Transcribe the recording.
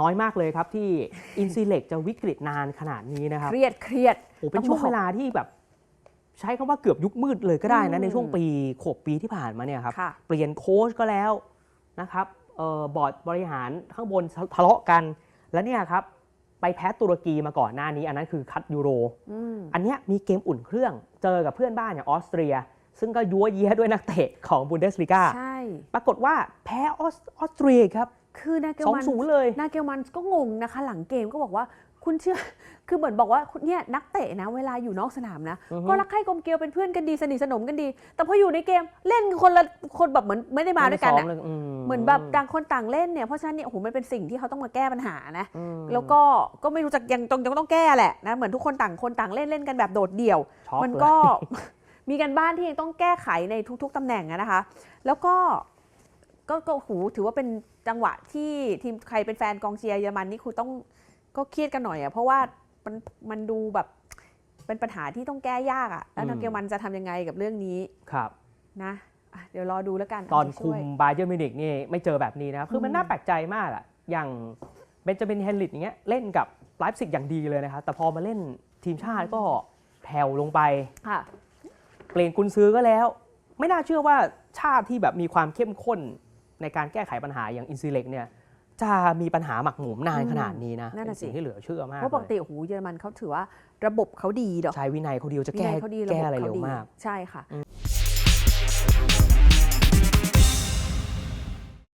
น้อยมากเลยครับที่อินซีเล็กจะวิกฤตนานขนาดนี้นะครับ เครียดเครียดโอ้เป็นต้องช่วงบอกเวลาที่แบบ ใช้คำว่าเกือบยุคมืดเลยก็ได้อืนะมในช่วงปีขวบปีที่ผ่านมาเนี่ยครับค่ะเปลี่ยนโค้ชก็แล้วนะครับเอ่อบอร์ดบริหารข้างบนทะเลาะกัน แล้วเนี่ยครับ ไปแพ้ตุรกีมาก่อนหน้านี้ อันนั้นคือคัดยูโรอืมอันเนี้ยมีเกมอุ่นเครื่องเจอกับเพื่อนบ้านอย่างออสเตรีย ซึ่งก็ยัวเยียด้วยนักเตะของบุนเดสลีกาใช่ปรากฏว่าแพ้ออสออสเตรียครับ คือนาเกลสองมันศูนย์เลย นาเกลมันก็งงนะคะ หลังเกมก็บอกว่าคุณเชื่อ คือเหมือนบอกว่าคุณเนี่ยนักเตะนะเวลาอยู่นอกสนามนะ อือฮึ ก็รักใคร่กลมเกลียวเป็นเพื่อนกันดีสนิทสนมกันดี แต่พออยู่ในเกมเล่นคนละคนแบบเหมือนไม่ได้มาด้วยกันไซ้อะอเลยเหมือนแบบต่างคนต่างเล่นเนี่ยเพราะฉะนั้นเนี่ยโอ้โหมันเป็นสิ่งที่เขาต้องมาแก้ปัญหานะ อืมแล้วก็ก็ไม่รู้จักยังต้องยังต้องแก้แหละนะเหมือนทุกคนต่างคนต่างเล่นเล่นกันแบบโดดเดี่ยว ช็อกมันเลย ก็ มีกันบ้านที่ยังต้องแก้ไขในทุก ๆตำแหน่งอะนะคะ แล้วก็ ก็ก็หูถือว่าเป็นจังหวะที่ทีมใครเป็นแฟนกองเชียร์เยอรมันนี่คือต้องก็เครียดกันหน่อยอะเพราะว่ามันมันดูแบบเป็นปัญหาที่ต้องแก้ยากอะแล้วอืมนาเกลมันจะทำยังไงกับเรื่องนี้ครับนะอะเดี๋ยวรอดูแล้วกัน ตอนาจจะคุช่มวยบาเยอร์มิวนิกนี่ไม่เจอแบบนี้นะครับ คือมันอืมน่าแปลกใจมากอะอย่างเบนจามินเฮนริตอย่างเงี้ยเล่นกับไลฟ์ซิกอย่างดีเลยนะครับ แต่พอมาเล่นทีมชาติก็แผ่วลงไปค่ะเปลี่ยนกุนซื้อก็แล้ว ไม่น่าเชื่อว่าชาติที่แบบมีความเข้มข้น ในการแก้ไขปัญหาอย่างอินซิเล็กเนี่ยจะมีปัญหาหมักหมมนานขนาดนี้นะเป็นสิ่งที่เหลือเชื่อมากเพราะปกติโหเยอรมันเขาถือว่าระบบเขาดีดอกใช่วินัยเขาดีจะแก้แก้อะไรเร็วมาก ใช่ค่ะ